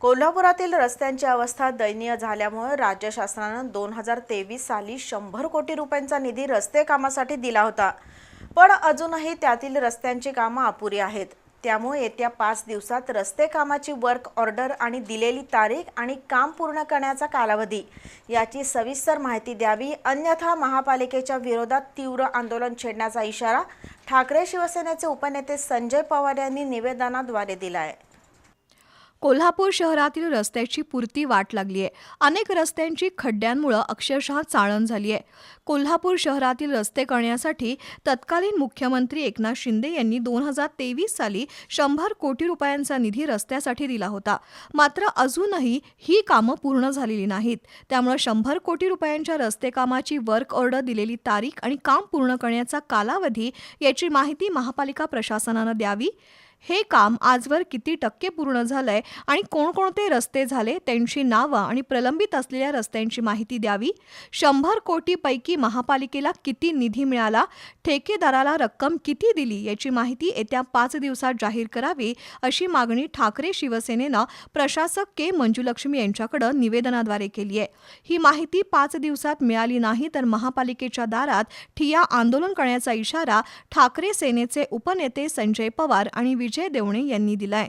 कोल्हापुरातील रस्त्यांची अवस्था दयनीय झाल्यामुळे राज्य शासनानं दोन हजार तेवीस साली शंभर कोटी रुपयांचा निधी रस्ते कामासाठी दिला होता. पण अजूनही त्यातील रस्त्यांची कामं अपुरी आहेत. त्यामुळे येत्या पाच दिवसात रस्ते कामाची वर्क ऑर्डर आणि दिलेली तारीख आणि काम पूर्ण करण्याचा कालावधी याची सविस्तर माहिती द्यावी. अन्यथा महापालिकेच्या विरोधात तीव्र आंदोलन छेडण्याचा इशारा ठाकरे शिवसेनेचे उपनेते संजय पवार यांनी निवेदनाद्वारे दिला आहे कोल्हापूर शहरातील रस्त्याची पुरती वाट लागली आहे. अनेक रस्त्यांची खड्ड्यांमुळं अक्षरशः चाळण झाली आहे. कोल्हापूर शहरातील रस्ते करण्यासाठी तत्कालीन मुख्यमंत्री एकनाथ शिंदे यांनी दोन हजार तेवीस साली शंभर कोटी रुपयांचा निधी रस्त्यासाठी दिला होता. मात्र अजूनही ही कामं पूर्ण झालेली नाहीत. त्यामुळं शंभर कोटी रुपयांच्या रस्ते कामाची वर्क ऑर्डर दिलेली तारीख आणि काम पूर्ण करण्याचा कालावधी याची माहिती महापालिका प्रशासनानं द्यावी. हे काम आजवर किती टक्के पूर्ण झालंय आणि कोणकोणते रस्ते झाले त्यांची नावं आणि प्रलंबित असलेल्या रस्त्यांची माहिती द्यावी? शंभर कोटीपैकी महापालिकेला किती निधी मिळाला? ठेकेदाराला रक्कम किती दिली? याची माहिती येत्या पाच दिवसात जाहीर करावी अशी मागणी ठाकरे शिवसेनेनं प्रशासक के मंजुलक्ष्मी यांच्याकडं निवेदनाद्वारे केली आहे. ही माहिती पाच दिवसात मिळाली नाही तर महापालिकेच्या दारात ठिया आंदोलन करण्याचा इशारा ठाकरे सेनेचे उपनेते संजय पवार आणि विजय देवणे यांनी दिलाय.